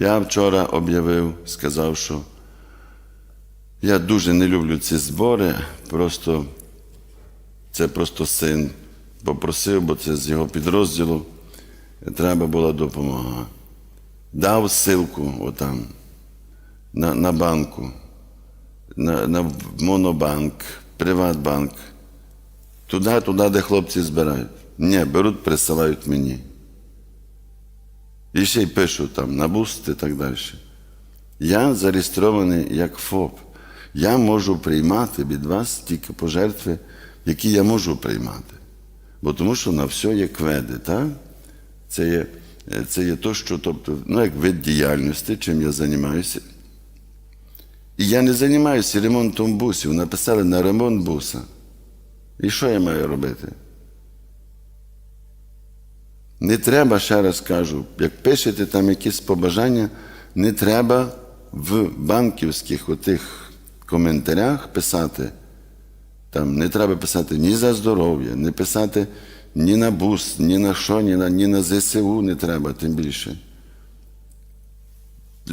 Я вчора об'явив, сказав, що я дуже не люблю ці збори, просто це просто син попросив, бо це з його підрозділу. Треба була допомога. Дав ссылку отам на, на банку, на, на Монобанк, Приватбанк. Туди, туди, де хлопці збирають. Ні, беруть, присилають мені. І ще й пишуть там на буст і так далі. Я зареєстрований як ФОП. Я можу приймати від вас тільки пожертви, які я можу приймати. Бо тому що на все є кведи, так? Це є, це є то, що, тобто, ну, як вид діяльності, чим я займаюся. І я не займаюся ремонтом бусів. Написали на ремонт буса. І що я маю робити? Не треба, ще раз кажу, як пишете там якісь побажання, не треба в банківських отих коментарях писати. Там не треба писати ні за здоров'я, не писати ні на бус, ні на що, ні на, ні на ЗСУ не треба, тим більше.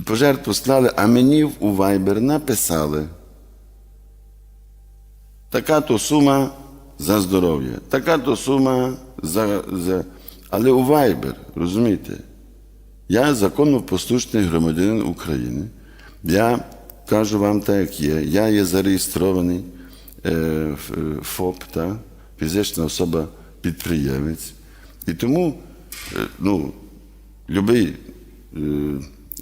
Пожертву склали, а мені у Viber написали. Така то сума за здоров'я, така то сума за. за... Але у Viber, розумієте? Я законно послушний громадянин України. Я кажу вам так, як є. Я є зареєстрований е, в- ФОП, та, фізична особа підприємець. І тому е, ну, любий е,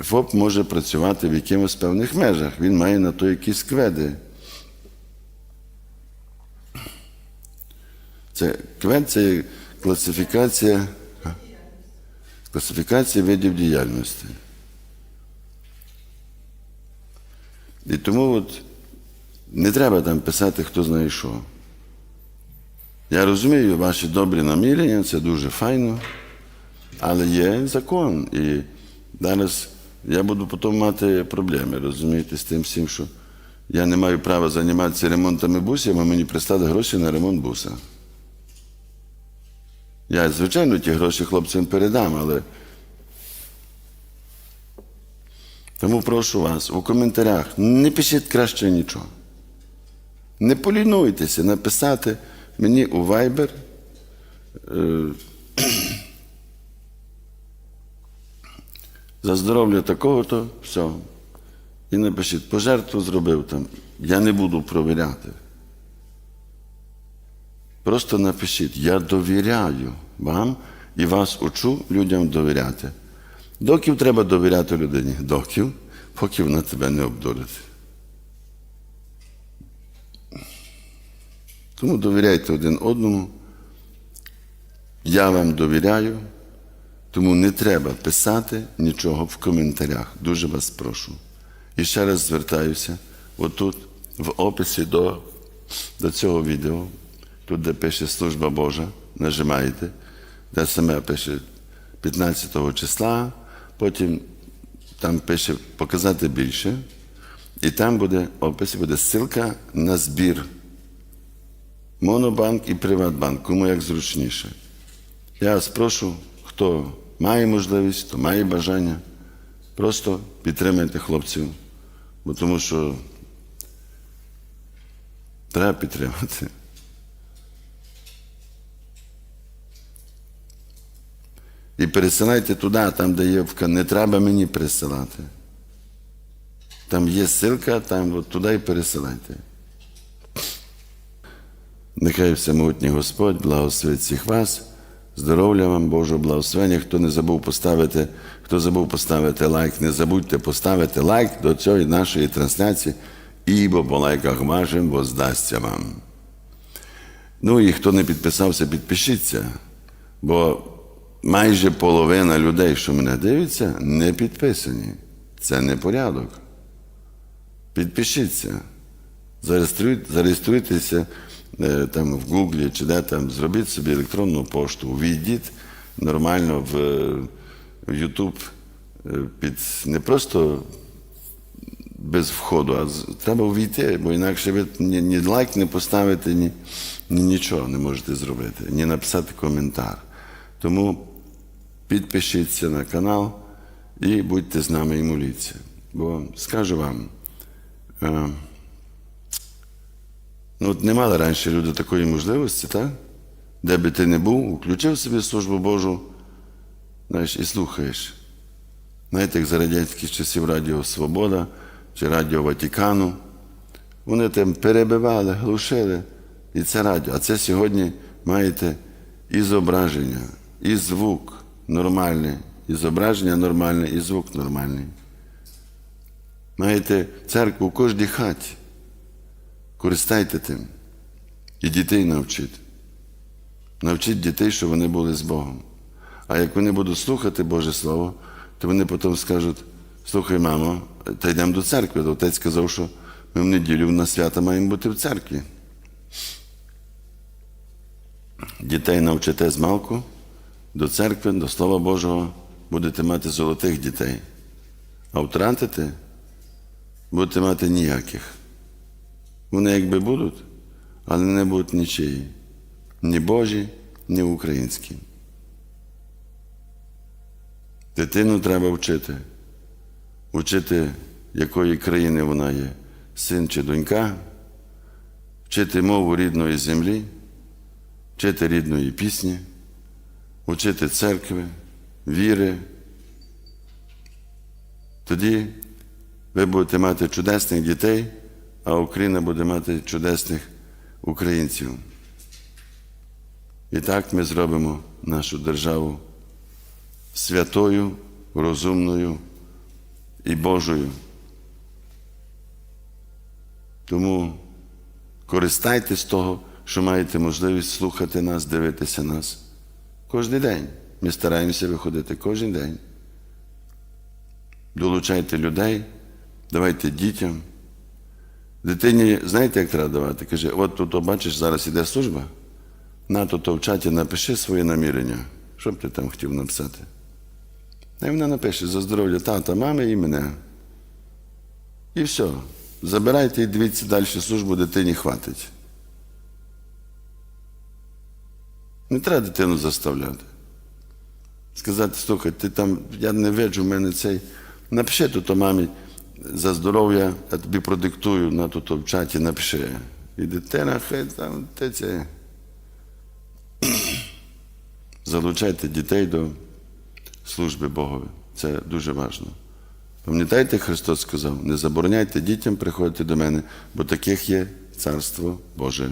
ФОП може працювати в якимось певних межах. Він має на то якісь кведи. Це квед це класифікація, класифікація видів діяльності. І тому от не треба там писати, хто знає що. Я розумію ваші добрі намірення, це дуже файно, але є закон. І зараз я буду потім мати проблеми, розумієте, з тим всім, що я не маю права займатися ремонтами бусів, а мені пристали гроші на ремонт буса. Я, звичайно, ті гроші хлопцям передам, але. Тому прошу вас у коментарях не пишіть краще нічого. Не полінуйтеся написати мені у Viber. е, За здоров'я такого-то, все. І напишіть, пожертву зробив там. Я не буду провіряти. Просто напишіть, я довіряю вам і вас учу людям довіряти. Доків треба довіряти людині, доків, поки вона тебе не обдурить. Тому довіряйте один одному. Я вам довіряю, тому не треба писати нічого в коментарях. Дуже вас прошу. І ще раз звертаюся, отут, в описі до, до цього відео, тут, де пише Служба Божа, нажимаєте, де саме пише 15 числа, потім там пише показати більше, і там буде в описі буде ссылка на збір. Монобанк і Приватбанк, кому як зручніше. Я вас прошу, хто має можливість, хто має бажання, просто підтримайте хлопців, бо тому що треба підтримати. І пересилайте туди, там, де є вка. Не треба мені пересилати. Там є ссылка, там от туди і пересилайте. Нехай всемогутній Господь благословить всіх вас, здоров'я вам, Божого благословення. Хто не забув поставити, хто забув поставити лайк, не забудьте поставити лайк до цієї нашої трансляції, ібо по лайках вашим воздасться вам. Ну і хто не підписався, підпишіться, бо майже половина людей, що мене дивиться, не підписані. Це не порядок. Підпишіться. Зареєструйте, зареєструйтеся е, там в Гуглі чи де там, зробіть собі електронну пошту, увійдіть нормально в, е, YouTube е, під не просто без входу, а треба увійти, бо інакше ви ні, ні лайк не поставите, ні, ні нічого не можете зробити, ні написати коментар. Тому підпишіться на канал і будьте з нами і моліться. Бо скажу вам, е, ну, не мали раніше люди такої можливості, так? де би ти не був, включив собі службу Божу знаєш, і слухаєш. Знаєте, як за радянських часів Радіо Свобода чи Радіо Ватикану. Вони там перебивали, глушили. І це радіо. А це сьогодні маєте і зображення, і звук нормальний, і зображення нормальне, і звук нормальний. Маєте церкву в кожній хаті. Користайте тим. І дітей навчіть. Навчіть дітей, щоб вони були з Богом. А як вони будуть слухати Боже Слово, то вони потім скажуть: слухай, мамо, та йдемо до церкви. То отець сказав, що ми в неділю на свята маємо бути в церкві. Дітей навчите з малку до церкви, до Слова Божого, будете мати золотих дітей. А втратите, будете мати ніяких. Вони якби будуть, але не будуть нічиї. Ні Божі, ні українські. Дитину треба вчити. Вчити, якої країни вона є, син чи донька, вчити мову рідної землі, вчити рідної пісні, вчити церкви, віри. Тоді ви будете мати чудесних дітей, а Україна буде мати чудесних українців. І так ми зробимо нашу державу святою, розумною і Божою. Тому користайтесь того, що маєте можливість слухати нас, дивитися нас. Кожен день. Ми стараємося виходити кожен день. Долучайте людей, давайте дітям. Дитині, знаєте, як треба давати? Каже, от тут, бачиш, зараз іде служба. На то в чаті напиши своє намірення. Що б ти там хотів написати? І вона напише за здоров'я тата, мами і мене. І все. Забирайте і дивіться далі службу, дитині хватить. Не треба дитину заставляти. Сказати, слухай, ти там, я не виджу в мене цей. Напиши тут мамі за здоров'я, я тобі продиктую на тут в чаті, напиши. І дитина, хай там те це. Залучайте дітей до служби Богові. Це дуже важливо. Пам'ятаєте, Христос сказав, не забороняйте дітям приходити до мене, бо таких є Царство Боже.